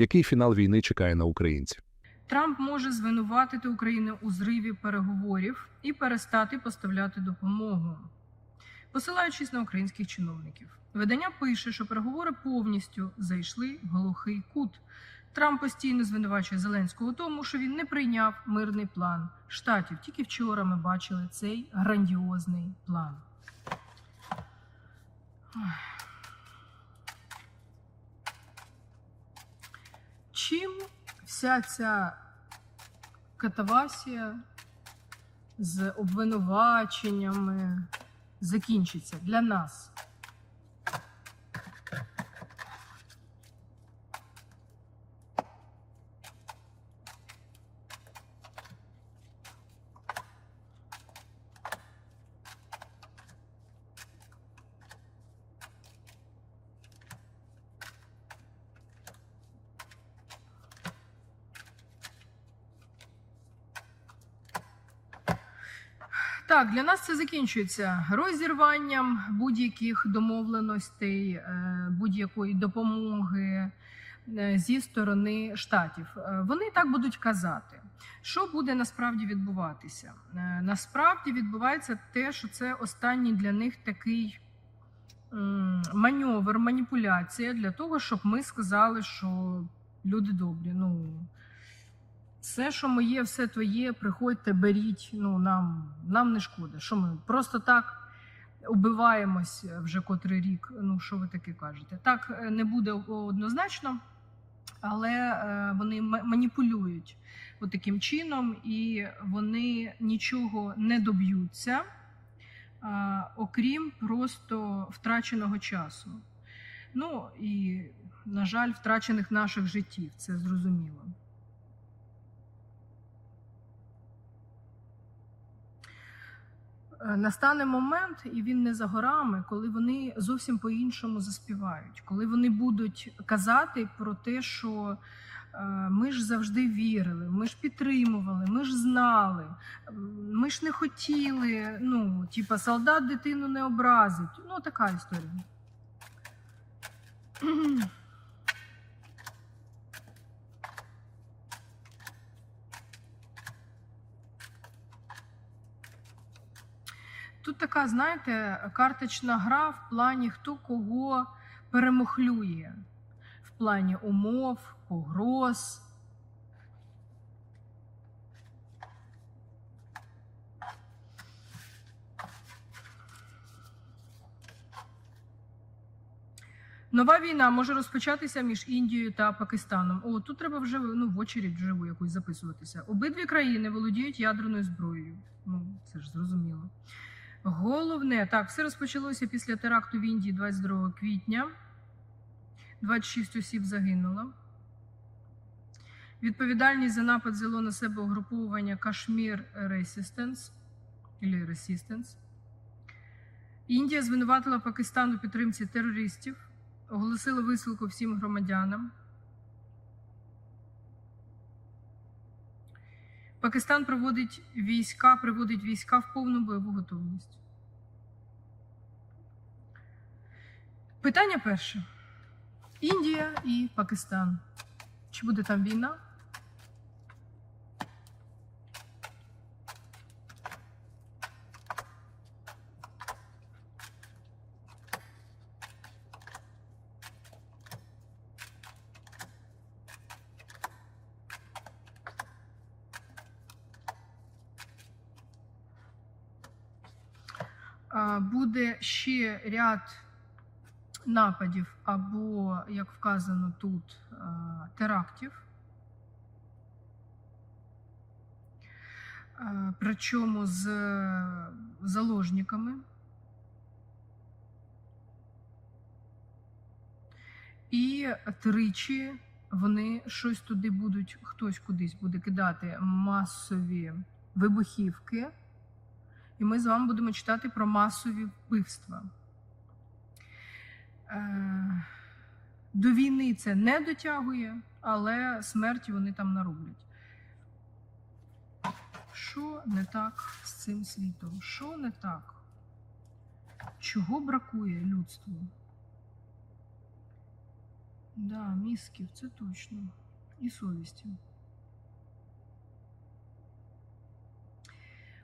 Який фінал війни чекає на українців? Трамп може звинуватити Україну у зриві переговорів і перестати поставляти допомогу, посилаючись на українських чиновників. Видання пише, що переговори повністю зайшли в глухий кут. Трамп постійно звинувачує Зеленського у тому, що він не прийняв мирний план штатів. Тільки вчора ми бачили цей грандіозний план. Чим вся ця катавасія з обвинуваченнями закінчиться для нас? Так, для нас це закінчується розірванням будь-яких домовленостей, е, будь-якої допомоги е, зі сторони штатів. Е, Вони так будуть казати. Що буде насправді відбуватися? Насправді відбувається те, що це останній для них такий маневр, маніпуляція для того, щоб ми сказали, що люди добрі. Ну все, що моє, все твоє, приходьте, беріть. Ну нам, нам не шкода. Що ми просто так убиваємось вже котрий рік. Ну що ви таке кажете? Так е, не буде однозначно, але е, вони ма- маніпулюють таким чином, і вони нічого не доб'ються, а, окрім просто втраченого часу. Ну і, на жаль, втрачених наших життів, це зрозуміло. Настане момент, і він не за горами, коли вони зовсім по-іншому заспівають, коли вони будуть казати про те, що е, ми ж завжди вірили, ми ж підтримували, ми ж знали, ми ж не хотіли. Ну, типа, солдат дитину не образить. Ну, така історія. Тут така, знаєте, карточна гра в плані хто кого перемухлює, в плані умов, погроз. Нова війна може розпочатися між Індією та Пакистаном. О, тут треба вже ну, в очередь вживу якусь записуватися. Обидві країни володіють ядерною зброєю. Ну, це ж зрозуміло. Головне, так, все розпочалося після теракту в Індії 22 квітня. 26 осіб загинуло. Відповідальність за напад взяло на себе угруповування Кашмір Resistance. Індія звинуватила Пакистан у підтримці терористів, оголосила висилку всім громадянам. Пакистан проводить війська, приводить війська в повну бойову готовність. Питання перше: Індія і Пакистан. Чи буде там війна? А, Буде ряд нападів або, як вказано тут, терактів. Причому з заложниками. І тричі вони щось туди будуть, хтось кудись буде кидати масові вибухівки. І ми з вами будемо читати про масові вбивства. Е, До війни це не дотягує, але смерті вони там нароблять. Що не так з цим світом? Що не так? Чого бракує людству? Да, мізків, це точно. І совісті.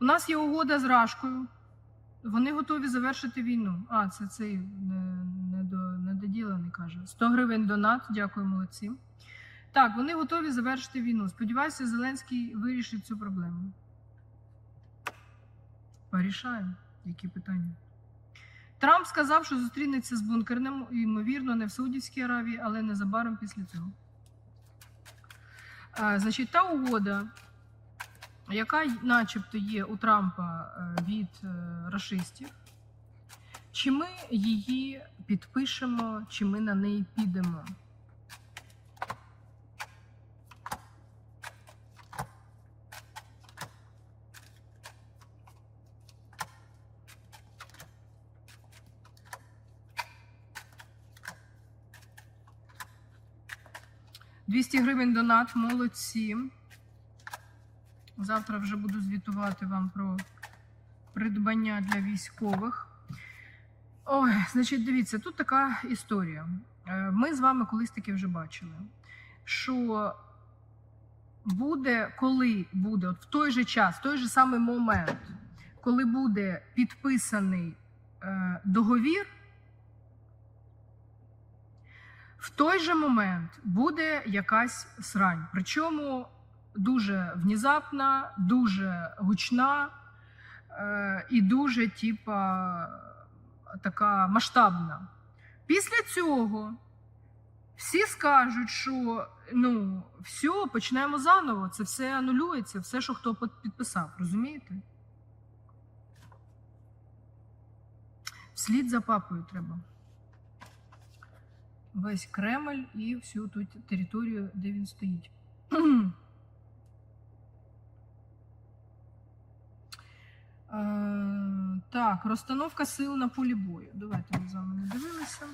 У нас є угода з Рашкою. Вони готові завершити війну. А, це цей недоділений каже. 100 гривень донат. Дякую, молодці. Так, вони готові завершити війну. Сподіваюся, Зеленський вирішить цю проблему. Порішаємо. Які питання? Трамп сказав, що зустрінеться з бункерним, ймовірно, не в Саудівській Аравії, але незабаром після цього. Е, Значить, та угода, яка начебто є у Трампа е, від е, рашистів, чи ми її підпишемо, чи ми на неї підемо? – 200 гривень донат, молодці. Завтра вже буду звітувати вам про придбання для військових. Ой, значить, дивіться, тут така історія. Е, Ми з вами колись таки вже бачили, що буде, коли буде, от в той же час, в той же самий момент, коли буде підписаний е, договір, в той же момент буде якась срань. Причому дуже внезапна, дуже гучна е, і дуже, типа, така масштабна. Після цього всі скажуть, що ну, все, почнемо заново. Це все анулюється, все, що хто підписав, розумієте? Вслід за папою треба. Весь Кремль і всю ту територію, де він стоїть. Так, розстановка сил на полі бою. Давайте ми з вами не дивилися.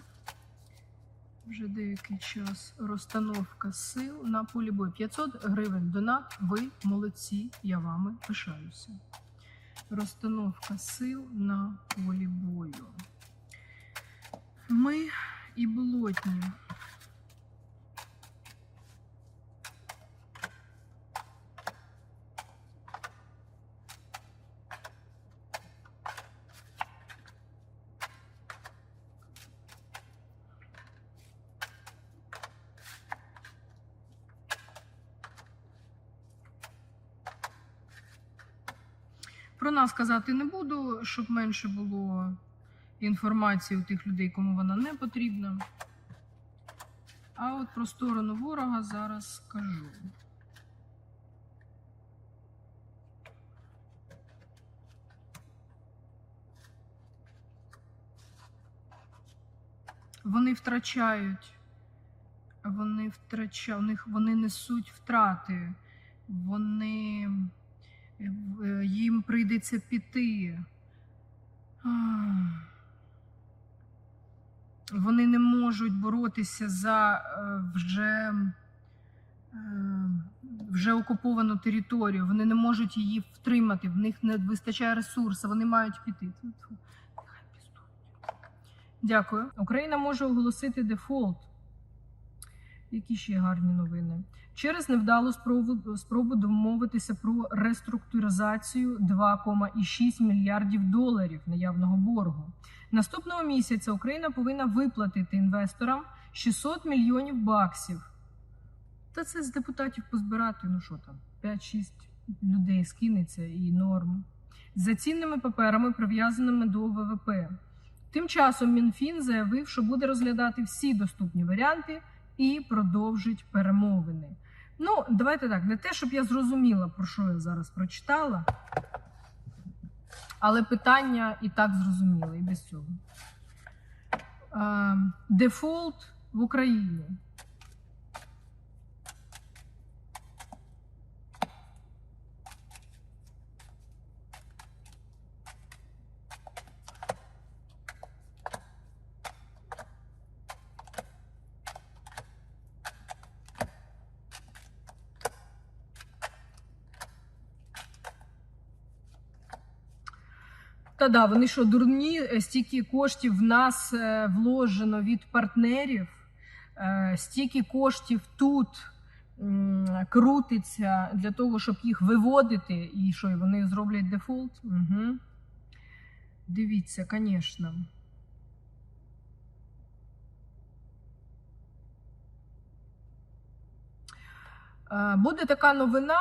Вже деякий час розстановка сил на полі бою. 500 гривень донат. Ви молодці, я вами пишаюся. Розстановка сил на полі бою. Ми і болотні. Про нас казати не буду, щоб менше було інформації у тих людей, кому вона не потрібна. А от про сторону ворога зараз скажу. Вони втрачають, вони втрачають, вони несуть втрати, вони їм прийдеться піти. Вони не можуть боротися за е, вже, е, вже окуповану територію. Вони не можуть її втримати. В них не вистачає ресурсу, вони мають піти. Дякую. Україна може оголосити дефолт. Які ще гарні новини. Через невдалу спробу, спробу домовитися про реструктуризацію 2,6 мільярдів доларів наявного боргу. Наступного місяця Україна повинна виплатити інвесторам 600 мільйонів баксів. Та це з депутатів позбирати, ну що там, 5-6 людей скинеться і норм. За цінними паперами, прив'язаними до ВВП. Тим часом Мінфін заявив, що буде розглядати всі доступні варіанти і продовжить перемовини. Ну, давайте так, не те, щоб я зрозуміла, про що я зараз прочитала, але питання і так зрозуміло, і без цього. Е, Дефолт в Україні. Та да, вони що, дурні, Е, стільки коштів в нас е, вложено від партнерів. е, стільки коштів тут крутиться для того, щоб їх виводити, і що і вони зроблять дефолт. Угу. Дивіться, звісно. Буде така новина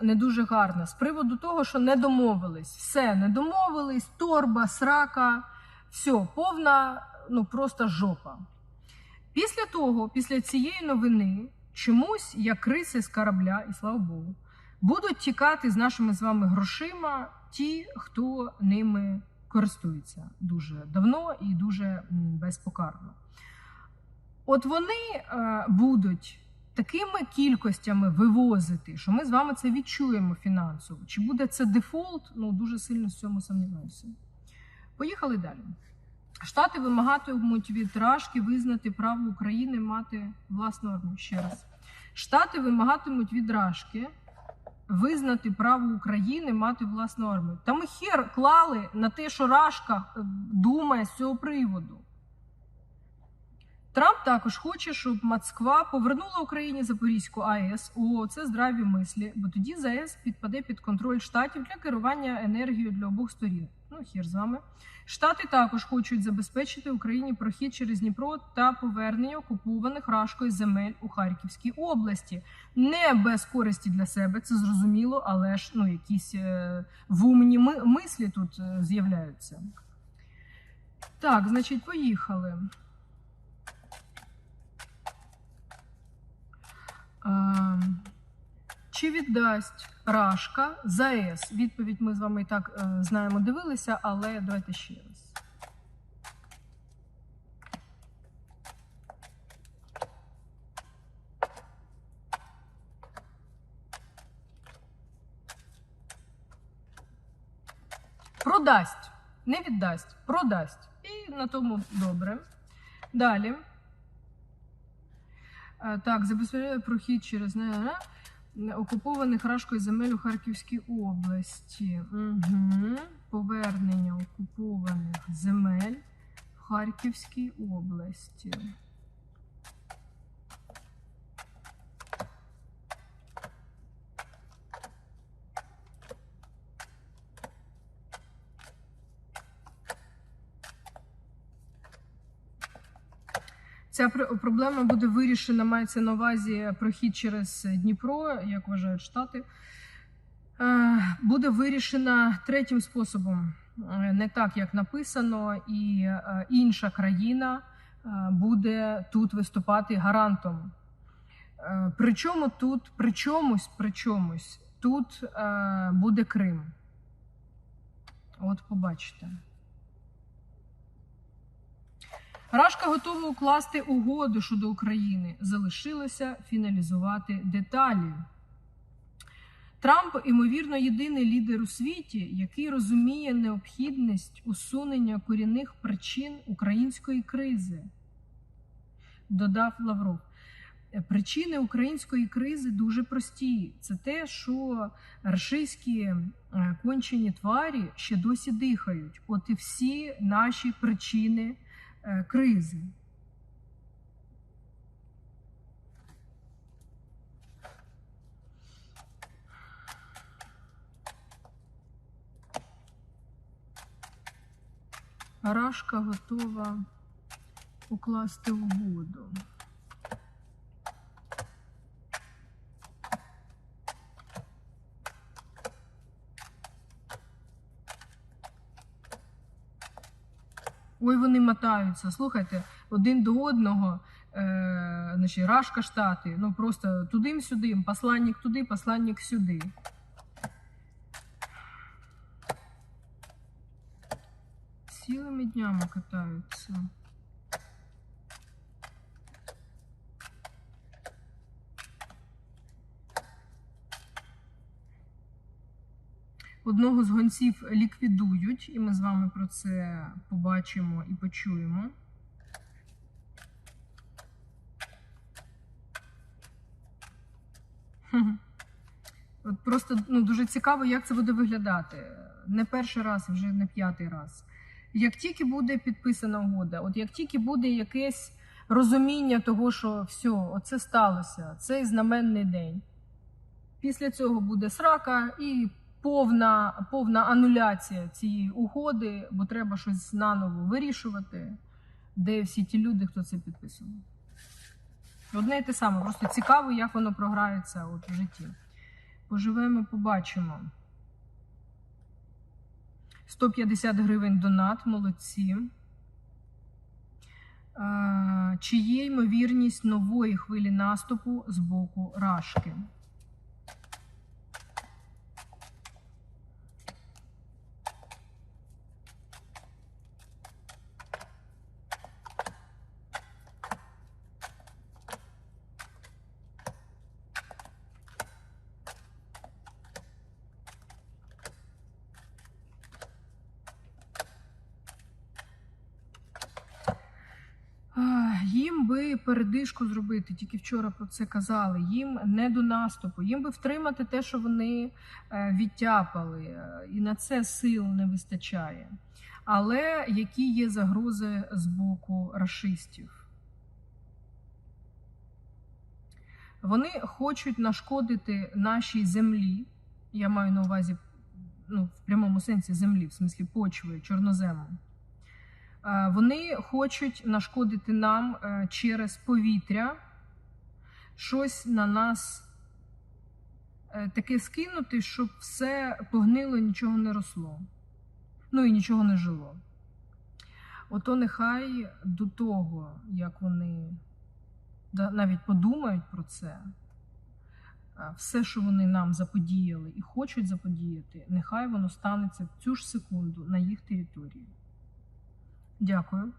не дуже гарна з приводу того, що не домовились. Все, не домовились, торба, срака, все, повна, ну просто жопа. Після того, після цієї новини, чомусь, як криси з корабля, і слава Богу, будуть тікати з нашими з вами грошима ті, хто ними користується дуже давно і дуже безпокарно. От вони е, будуть такими кількостями вивозити, що ми з вами це відчуємо фінансово. Чи буде це дефолт? Ну дуже сильно з цьому сумніваюся. Поїхали далі. Штати вимагатимуть від Рашки визнати право України мати власну армію. Ще раз. Штати вимагатимуть від Рашки визнати право України мати власну армію. Та ми хер клали на те, що Рашка е, думає з цього приводу. Трамп також хоче, щоб Москва повернула Україні Запорізьку АЕС. О, це здраві мислі, бо тоді ЗАЕС підпаде під контроль штатів для керування енергією для обох сторін. Ну, хір з вами. Штати також хочуть забезпечити Україні прохід через Дніпро та повернення окупованих рашкою земель у Харківській області. Не без користі для себе, це зрозуміло, але ж ну, якісь е, вумні ми- мислі тут е, з'являються. Так, значить, поїхали. Чи віддасть Рашка ЗАЕС? Відповідь ми з вами і так е, знаємо, дивилися, але давайте ще раз. Продасть, не віддасть, продасть. І на тому добре. Далі. Е, Так, забезпечує прохід через не, не, окупованих рашкою земель у Харківській області. Угу. Повернення окупованих земель в Харківській області. Ця проблема буде вирішена, мається на увазі прохід через Дніпро, як вважають штати. Е, Буде вирішена третім способом, Е, не так, як написано, і е, інша країна буде тут виступати гарантом. Причому тут, при чомусь, при чомусь, тут буде Крим. От побачите. Рашка готова укласти угоду щодо України. Залишилося фіналізувати деталі. Трамп, ймовірно, єдиний лідер у світі, який розуміє необхідність усунення корінних причин української кризи, додав Лавров. Причини української кризи дуже прості. Це те, що рашистські е, кончені тварі ще досі дихають. От і всі наші причини кризи. Рашка готова укласти угоду. Ой, вони мотаються. Слухайте, один до одного, е, значить, рашка штати. Ну просто туди-сюди, посланник туди, посланник сюди. Цілими днями катаються. Одного з гонців ліквідують, і ми з вами про це побачимо і почуємо. От просто ну, дуже цікаво, як це буде виглядати. Не перший раз, вже не п'ятий раз. Як тільки буде підписана угода, от як тільки буде якесь розуміння того, що все, оце сталося, цей знаменний день. Після цього буде срака і повна, повна ануляція цієї угоди, бо треба щось наново вирішувати, де всі ті люди, хто це підписував. Одне і те саме, просто цікаво, як воно програється от в житті. Поживемо, побачимо. 150 гривень донат, молодці. Чи є ймовірність нової хвилі наступу з боку Рашки? Їм би передишку зробити, тільки вчора про це казали. Їм не до наступу, їм би втримати те, що вони е, відтяпали, е, і на це сил не вистачає. Але які є загрози з боку рашистів? Вони хочуть нашкодити нашій землі. Я маю на увазі ну, в прямому сенсі землі, в смислі почви, чорнозему. Е, Вони хочуть нашкодити нам е, через повітря, щось на нас е, таке скинути, щоб все погнило, нічого не росло. Ну і нічого не жило. Ото нехай до того, як вони навіть подумають про це, все, що вони нам заподіяли і хочуть заподіяти, нехай воно станеться в цю ж секунду на їх території. Дякую.